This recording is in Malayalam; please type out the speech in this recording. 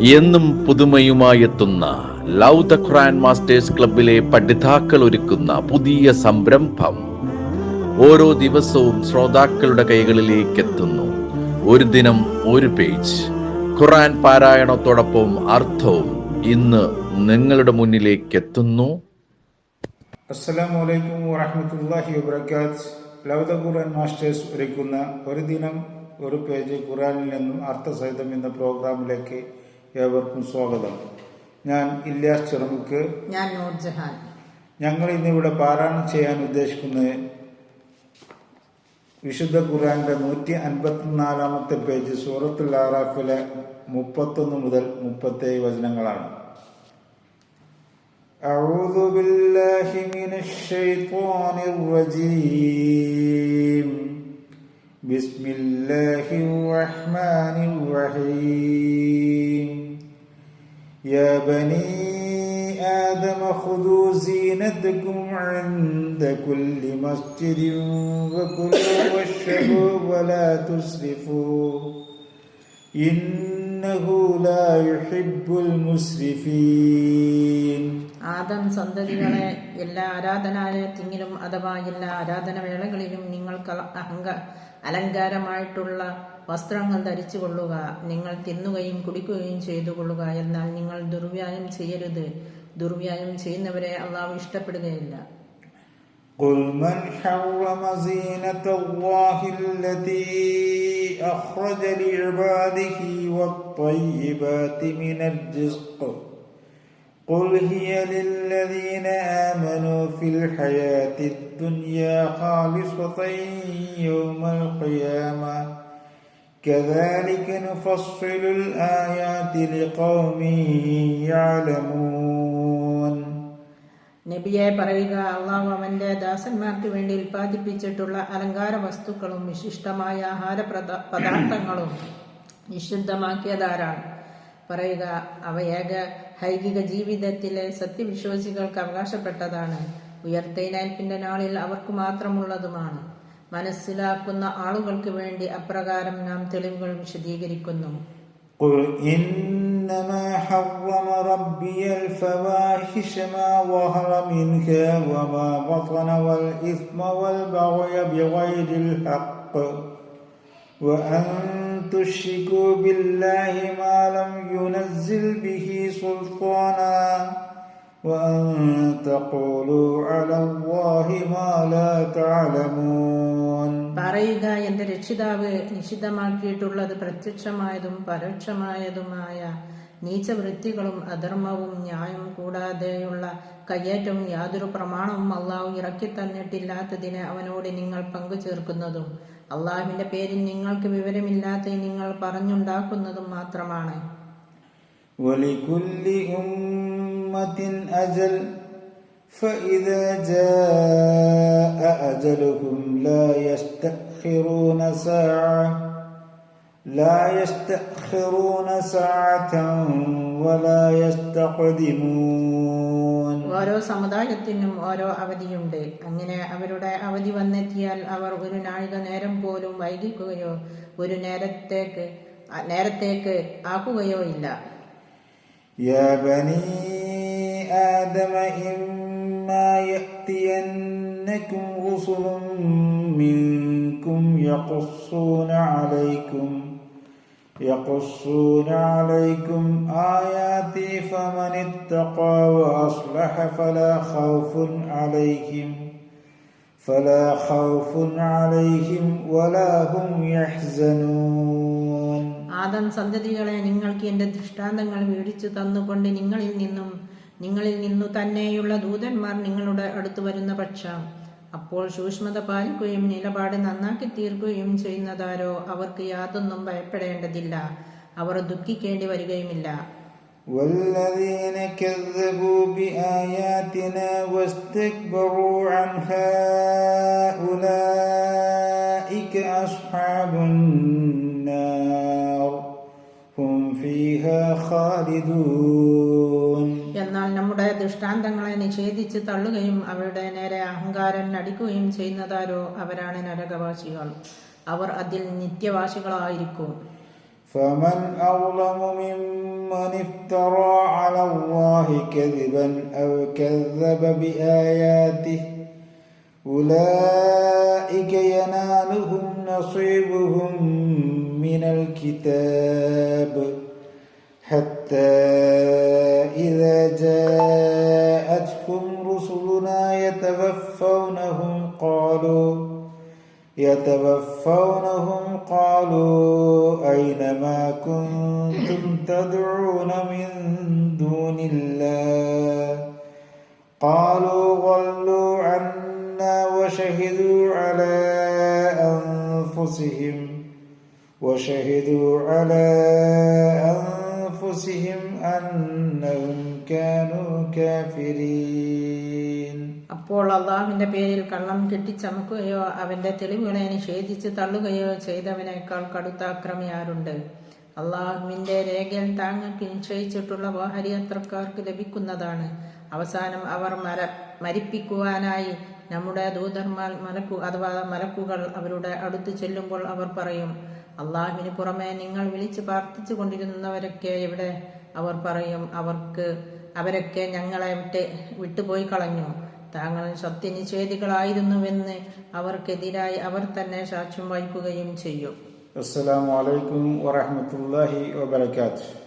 എന്നും പുതുമയുമായെത്തുന്ന ലവ് ദ ഖുറാൻ മാസ്റ്റേഴ്സ് ക്ലബിലെ പഠിതാക്കൾ ഒരുക്കുന്ന പുതിയ സംരംഭം ഓരോ ദിവസവും ശ്രോതാക്കളുടെ കൈകളിലേക്ക് എത്തുന്നു ഒരു ദിനം ഒരു പേജ്. ഖുറാൻ പാരായണത്തോടൊപ്പം അർത്ഥവും ഇന്ന് നിങ്ങളുടെ മുന്നിലേക്ക് എത്തുന്നു അസ്സലാമു അലൈക്കും മാസ്റ്റേഴ്സ് ഒരുക്കുന്ന ഒരു ദിനം ഒരു പേജ് ഖുറാനിൽ നിന്നും അർത്ഥസഹിതം എന്ന പ്രോഗ്രാമിലേക്ക് ഏവർക്കും സ്വാഗതം ഞാൻ ഇല്യാസ് ചെറുമുക്ക് ഞാൻ നൂർജഹാൻ ഞങ്ങൾ ഇന്നിവിടെ പാരായണം ചെയ്യാൻ ഉദ്ദേശിക്കുന്നത് വിശുദ്ധ ഖുർആന്റെ നൂറ്റി അൻപത്തിനാലാമത്തെ പേജ് സൂറത്തുൽ ആറാഫിലെ മുപ്പത്തൊന്ന് മുതൽ മുപ്പത്തേഴ് വചനങ്ങളാണ് أعوذ بالله من الشيطان الرجيم بسم الله الرحمن الرحيم يا بني آدم خذوا زينتكم عند كل مسجد وكلوا واشربوا ولا تسرفوا. إنه لا يحب المسرفين ആദം സന്തതികളെ എല്ലാ ആരാധനാലയത്തിലും അഥവാ എല്ലാ ആരാധനവേളകളിലും നിങ്ങൾക്ക് അഹങ്ക അലങ്കാരമായിട്ടുള്ള വസ്ത്രങ്ങൾ ധരിച്ചു കൊള്ളുക നിങ്ങൾ തിന്നുകയും കുടിക്കുകയും ചെയ്തു കൊള്ളുക എന്നാൽ നിങ്ങൾ ദുർവ്യായം ചെയ്യരുത് ദുർവ്യായം ചെയ്യുന്നവരെ അള്ളാഹു ഇഷ്ടപ്പെടുകയില്ല قل من حرم زينة الله التي أخرج لعباده والطيبات من الرزق. قل هي للذين آمنوا في الحياة الدنيا خالصة يوم القيامة. كذلك نفصل الآيات لقوم يعلمون. നബിയെ പറയുക അള്ളാഹു അവന്റെ ദാസന്മാർക്ക് വേണ്ടി ഉൽപ്പാദിപ്പിച്ചിട്ടുള്ള അലങ്കാര വസ്തുക്കളും വിശിഷ്ടമായ ആഹാര പദാർത്ഥങ്ങളും നിഷിദ്ധമാക്കിയതാരാണ്? പറയുക അവ ഏക ഹൈകിക ജീവിതത്തിലെ സത്യവിശ്വാസികൾക്ക് അവകാശപ്പെട്ടതാണ്. ഉയർത്തെഴുന്നേൽപ്പിന്റെ നാളിൽ അവർക്ക് മാത്രമുള്ളതുമാണ്. മനസ്സിലാക്കുന്ന ആളുകൾക്ക് വേണ്ടി അപ്രകാരം നാം തെളിവുകൾ വിശദീകരിക്കുന്നു. إنما حرم ربي الفواحش ما ظهر منها وما بطن والإثم والبغي بغير الحق وأن تشركوا بالله ما لم ينزل به سلطانا وأن تقولوا على الله ما لا تعلمون പറയുക എന്റെ രക്ഷിതാവ് നിഷിദ്ധമാക്കിയിട്ടുള്ളത് പ്രത്യക്ഷമായതും പരോക്ഷമായതുമായ നീചവൃത്തികളും അധർമ്മവും ന്യായം കൂടാതെയുള്ള കയ്യേറ്റവും യാതൊരു പ്രമാണവും അള്ളാഹു ഇറക്കി തന്നിട്ടില്ലാത്തതിന് അവനോട് നിങ്ങൾ പങ്കു ചേർക്കുന്നതും അള്ളാഹുവിന്റെ പേരിൽ നിങ്ങൾക്ക് വിവരമില്ലാത്ത നിങ്ങൾ പറഞ്ഞുണ്ടാക്കുന്നതും മാത്രമാണ് ولكل أمة أجل فإذا جاء أجلهم لا يستأخرون ساعة لا يستأخرون ساعة ولا يستقدمون ഓരോ സമുദായത്തിനും ഓരോ അവധിയുണ്ട് അങ്ങനെ അവരുടെ അവധി വന്നെത്തിയാൽ അവർ ഒരു നാഴിക നേരം പോലും വൈകിക്കുകയോ ഒരു നേരത്തേക്ക് നേരത്തേക്ക് ആക്കുകയോ ഇല്ല يا بني آدم إما يأتينكم رسل منكم يقصون عليكم يقصون عليكم آياتي فمن اتقى وأصلح فلا خوف عليهم فلا خوف عليهم ولا هم يحزنون ആദം സന്തതികളെ നിങ്ങൾക്ക് എന്റെ ദൃഷ്ടാന്തങ്ങൾ വീടിച്ചു തന്നുകൊണ്ട് നിങ്ങളിൽ നിന്നും നിങ്ങളിൽ നിന്നു തന്നെയുള്ള ദൂതന്മാർ നിങ്ങളുടെ അടുത്ത് വരുന്ന പക്ഷം അപ്പോൾ സൂക്ഷ്മത പാലിക്കുകയും നിലപാട് നന്നാക്കി തീർക്കുകയും ചെയ്യുന്നതാരോ അവർക്ക് യാതൊന്നും ഭയപ്പെടേണ്ടതില്ല അവർ ദുഃഖിക്കേണ്ടി വരികയുമില്ല والذين كذبوا بآياتنا واستكبروا عنها أولئك أصحاب النار എന്നാൽ നമ്മുടെ ദൃഷ്ടാന്തങ്ങളെ നിഷേധിച്ച് തള്ളുകയും അവരുടെ നേരെ അഹങ്കാരം നടിക്കുകയും ചെയ്യുന്നതാരോ അവരാണ് നരകവാസികൾ അവർ അതിൽ നിത്യവാസികളായിരിക്കും فمن أظلم ممن افترى على الله كذبا أو كذب بآياته أولئك ينالهم نصيبهم من الكتاب إذا جاءتهم رسلنا يتوفونهم قالوا يتوفونهم قالوا أين ما كنتم تدعون من دون الله؟ قالوا ضلوا عنا وشهدوا على أنفسهم وشهدوا على أنفسهم أنهم كانوا كافرين അപ്പോൾ അള്ളാഹുവിന്റെ പേരിൽ കള്ളം കെട്ടിച്ചമക്കുകയോ അവന്റെ തെളിവുകളെ നിഷേധിച്ച് തള്ളുകയോ ചെയ്തവനേക്കാൾ കടുത്ത അക്രമിയാരുണ്ട് അള്ളാഹുവിന്റെ രേഖയിൽ താങ്കൾക്ക് നിശ്ചയിച്ചിട്ടുള്ള ഓഹരി അത്രക്കാർക്ക് ലഭിക്കുന്നതാണ് അവസാനം അവർ മര മരിപ്പിക്കുവാനായി നമ്മുടെ ദൂതന്മാർ മലക്കു അഥവാ മലക്കുകൾ അവരുടെ അടുത്ത് ചെല്ലുമ്പോൾ അവർ പറയും അള്ളാഹുവിന് പുറമെ നിങ്ങൾ വിളിച്ച് പ്രാർത്ഥിച്ചു കൊണ്ടിരുന്നവരൊക്കെ ഇവിടെ അവർ പറയും അവർക്ക് അവരൊക്കെ ഞങ്ങളെ വിട്ട് വിട്ടുപോയി കളഞ്ഞു. താങ്കൾ സത്യനിഷേധികളായിരുന്നുവെന്ന് അവർക്കെതിരായി അവർ തന്നെ സാക്ഷ്യം വഹിക്കുകയും ചെയ്യും. അസ്സലാമലൈക്കും വാഹമത്തല്ലാഹി വാത്തു